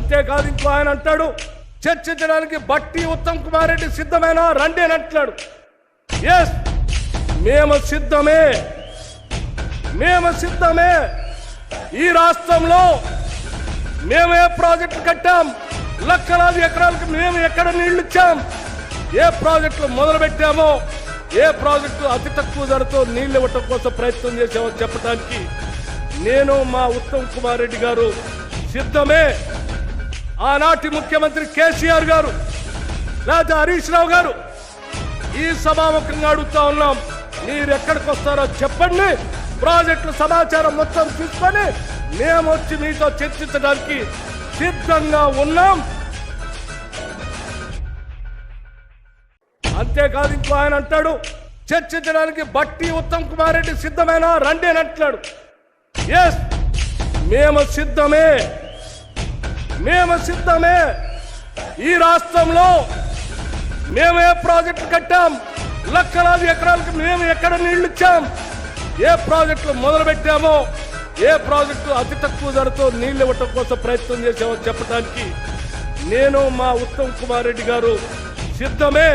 అంతేకాదు ఇంకో ఆయన అంటాడు చర్చించడానికి బట్టి ఉత్తమ్ కుమార్ రెడ్డి సిద్ధమేనా? రండి అని అంటున్నాడు. ఎస్ మేము సిద్ధమే. మేము సిద్ధమే. ఈ రాష్ట్రంలో మేము ఏ ప్రాజెక్టు కట్టాం? లక్షలాది ఎకరాలకు మేము ఎక్కడ నీళ్ళు ఇచ్చాం? ఏ ప్రాజెక్టులు మొదలుపెట్టామో ఏ ప్రాజెక్టు అతి తక్కువ ధరతో నీళ్ళు ఇవ్వటం కోసం ప్రయత్నం చేసామో చెప్పడానికి నేను మా ఉత్తమ్ కుమార్ రెడ్డి గారు సిద్ధమే. ఆనాటి ముఖ్యమంత్రి కేసీఆర్ గారు లేదా హరీష్ రావు గారు ఈ సభాముఖంగా అడుగుతా ఉన్నాం. మీరు ఎక్కడికి వస్తారో చెప్పండి. ప్రాజెక్టుల సమాచారం మొత్తం తీసుకొని మేము వచ్చి మీతో చర్చించడానికి సిద్ధంగా ఉన్నాం. అంతేకాదు ఇంకో ఆయన అంటాడు చర్చించడానికి బట్టి ఉత్తమ్ కుమార్ రెడ్డి సిద్ధమేనా? రండి అని అంటున్నాడు. ఎస్ మేము సిద్ధమే. మేము సిద్ధమే. ఈ రాష్ట్రంలో మేము ఏ ప్రాజెక్టు కట్టాం? లక్షలాది ఎకరాలకు మేము ఎక్కడ నీళ్ళు ఇచ్చాం? ఏ ప్రాజెక్టులు మొదలు పెట్టామో ఏ ప్రాజెక్టు అతి తక్కువ ధరతో నీళ్ళు ఇవ్వటం కోసం ప్రయత్నం చేసామో చెప్పడానికి నేను మా ఉత్తమ్ కుమార్ రెడ్డి గారు సిద్ధమే.